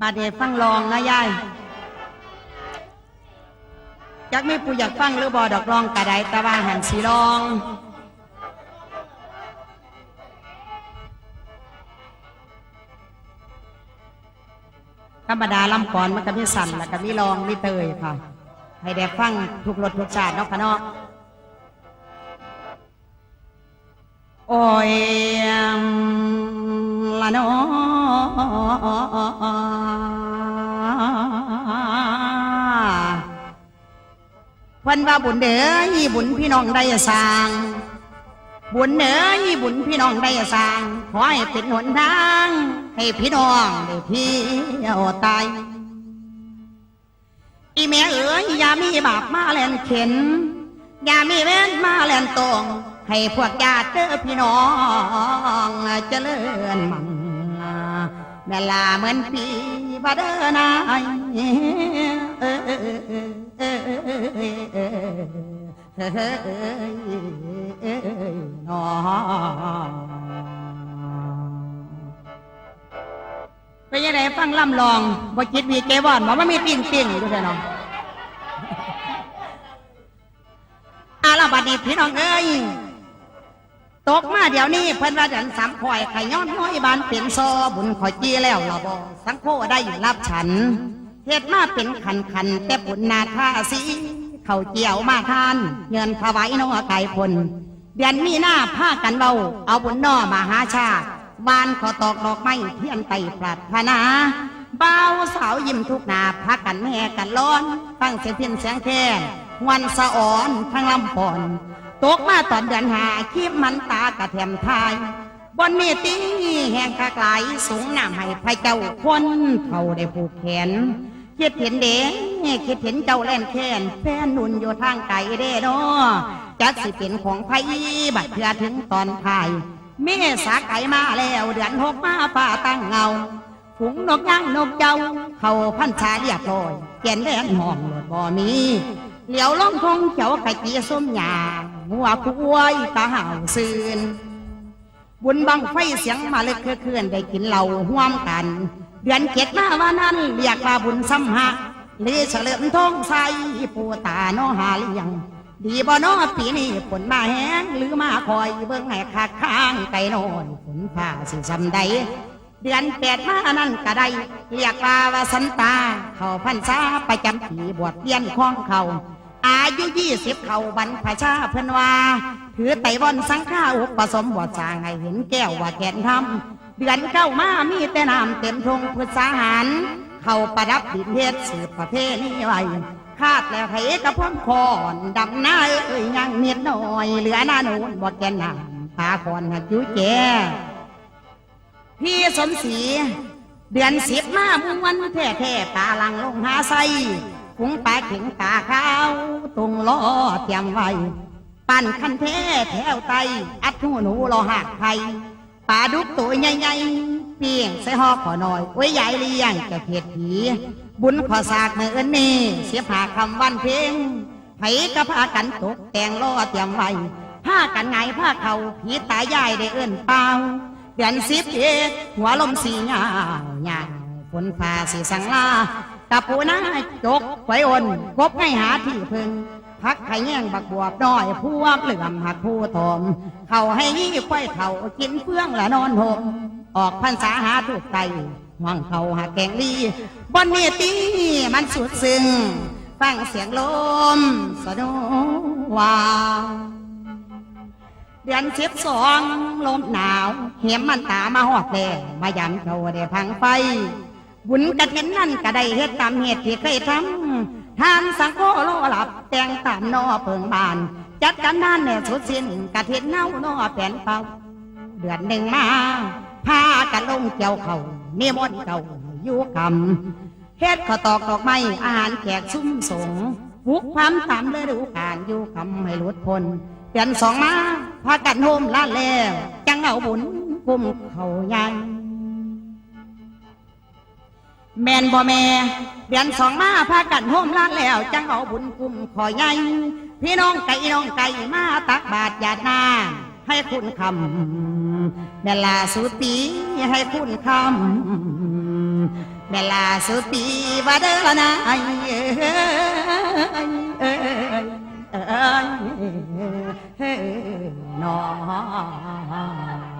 บาดเดฟังลองนะยายอยากไม่ผู้อยากฟังหรือบอดอกลองกระไดตะว่าหันสีลอง ธรรมดาลำก่อนมันก็มีสั่นแล้วก็มีลองมีเตยค่ะ ให้ได้ฟังทุกรสทุกชาติเนาะค่ะเนาะโอ้ยละเนาะ พิ่นว่าบุญเด้ออีบุญพี่น้องได้สร้าง บุญเด้ออีบุญพี่น้องได้สร้าง ขอให้เป็นหนทาง ให้พี่น้องได้เที่ยวตายอีแม่เอ๋ยอย่ามีบาปมาแลนเข็นอย่ามีเว้นมาแลนตรงให้พวกญาติเด้อพี่น้องเจริญมั่ง แม่ลาเหมือนปีบาเดนายเอ้ยเอ้ยเอ้ยเอ้ยเอ้ยน้อไปยังไงฟังล่ำลองบ่คิดวีเกวอนหมอว่ามีปิ่งปิ่งอยู่ด้วยเนาะอาลาบัดนี้พี่น้องเอ้ย ตกมาเดี๋ยวนี้เพิ่นว่าดันสามข่อยไข่ย้อนน้อยบานเป็นซอบุญขอยจีแล้วละบอสังโฆได้อยู่รับฉันเฮ็ดมาเป็นขันขันแต่ปุญนาท่าสีเขาเจียวมาทาน เงินถวายน้อไก่พลเดือนมีหน้าผ้ากันเบาเอาบุญน้อมาหาชาบานขอตอกดอกไม้เทียนไต่ปรารถนาบ่าวสาวยิ้มทุกนาพักกันแม่กันร้อน ตั้งเสียงเทียนเสียงแค่วันสะอ่อนทั้งลำปอน ตกมาตอนเดือนหาคีบมันตากระเทียมทยบนเมตีแห่งคากลายสูงน้ำให้พระเจ้าคนเท่าได้ผูกแขนคิดเห็นเด้คิดเห็นเจ้าแล่นแค้นแฟนนุ่นอยู่ทางไกลเด้เนาะจักสิเป็นของไผบัดเพื่อถึงตอนท้ายเมษาไก่มาแล้วเดือนหกมาฟ้าตั้งเงาฝูงนกย่างนกเจ้า เขาพันชาเรียบร้อยแกนแดนห้องหลดบ่มีเหลียวล่องทงเขียวไข่จีส้มหยา หัวคุ้ยตาห่าวซืนบุญบังไฟเสียงมาเล็กเคลื่อนได้กินเหล้าห่วมกัน เดือนเจ็ดมาว่านั้นเรียกว่าบุญซ้ำหักหรือเฉลิมทองใสปูตาโนหาเลี้ยงดีบ่นอปีนี้ฝนมาแห้งหรือมาคอยเบิ่งให้คักข้างไก่นอนฝนผ้าสิซำใดเดือนแปดมานั่นก็ได้เรียกว่าวาสันตา เขาพันษาประจำปีบวชเรียนของเขา อายุยี่สิบเขาบรรพชาเพิ่นว่าถือไต้บอนสังฆาอุปสมบทสางให้เห็นแก้วว่าแกนทำเดือนเก้ามามีแต่น้ำเต็มทงพุทธาหาร เขาประดับดินเทศสืบประเพณีไว้คาดแล้วให้กระพ้นคอนดำหน้าเอ้ยยังเม็ดน้อยเหลือหน้าหนูนบ่แกนน้ำปาคอนหัดจูแจพี่สมศรีเดือนสิบมามุงวันแท้แท้ตาลังลงหาไส คุงปลาข็งตาขาวตรงล้อเตรียมไว้ ปั่นคันแท้แถวไต อัดหูหนูรอหักไทยปลาดุกตัวใหญ่ๆเปียงใส่หอขอหน่อยไว้ใหญ่เลี้ยงจะเพียดผี บุญขอสากมืออนนี่เสียผ่าคำวันเพลงไผก็พากันตกแต่งล้อเตรียมไว้ผ้ากันไงผ้าเขาผีตายายได้เอิ้นเปล่าเดือนสิบเอ็ดหัวลมสีเงาหงาฝนฟ้าสีสังลา ตะปูนาจกไว้อนกบให้หาที่พึ่งพักไข่แย่งบักบวบน้อยพวกเหลื่อมหักผู้ทมเขาให้ยี่ควายเขากินเฟื่องละนอนหมออกพรรษาหาทุกไก่ห่วงเขาหาแกงลีบนเนตีมันสุดซึ้งฟังเสียงลมสะโนวาเดือนสิบสองลมหนาว เหียมมันตามาหอดแดงมายันเขาได้พังไฟ บุญกระถินนั่นก็ได้เฮ็ดตามเหตุที่เคยทำทานสังโฆโลหลับแต่งตามนอเพิงบาน จัดกันนั่นแน่สุดสิ้นกระถินเน่านอแผ่นเป่าเดือนหนึ่งมาพากันลงเกี่ยวเขาเนิมนเก่าอยู่กำเฮ็ดข้าวตอกดอกไม้อาหารแขกซุ้มสงหุกความตามฤดูกาลอยู่กำให้หลุดพ้นเดือนสองมาพากันโฮมลาแล้วจังเอาบุญกุ้มเขายัง แมนบ่แม่เดือนสองมาพากันโฮมลาดแล้ว จังเอาบุญกุมขอใหญ่พี่น้องไก่น้องไก่มาตักบาตรหยาดนาให้คุณคำเวลาสุดปีให้คุณคำแม่ลาสุดปีว่าเด้อลนายเอ้เฮ้ยน้อง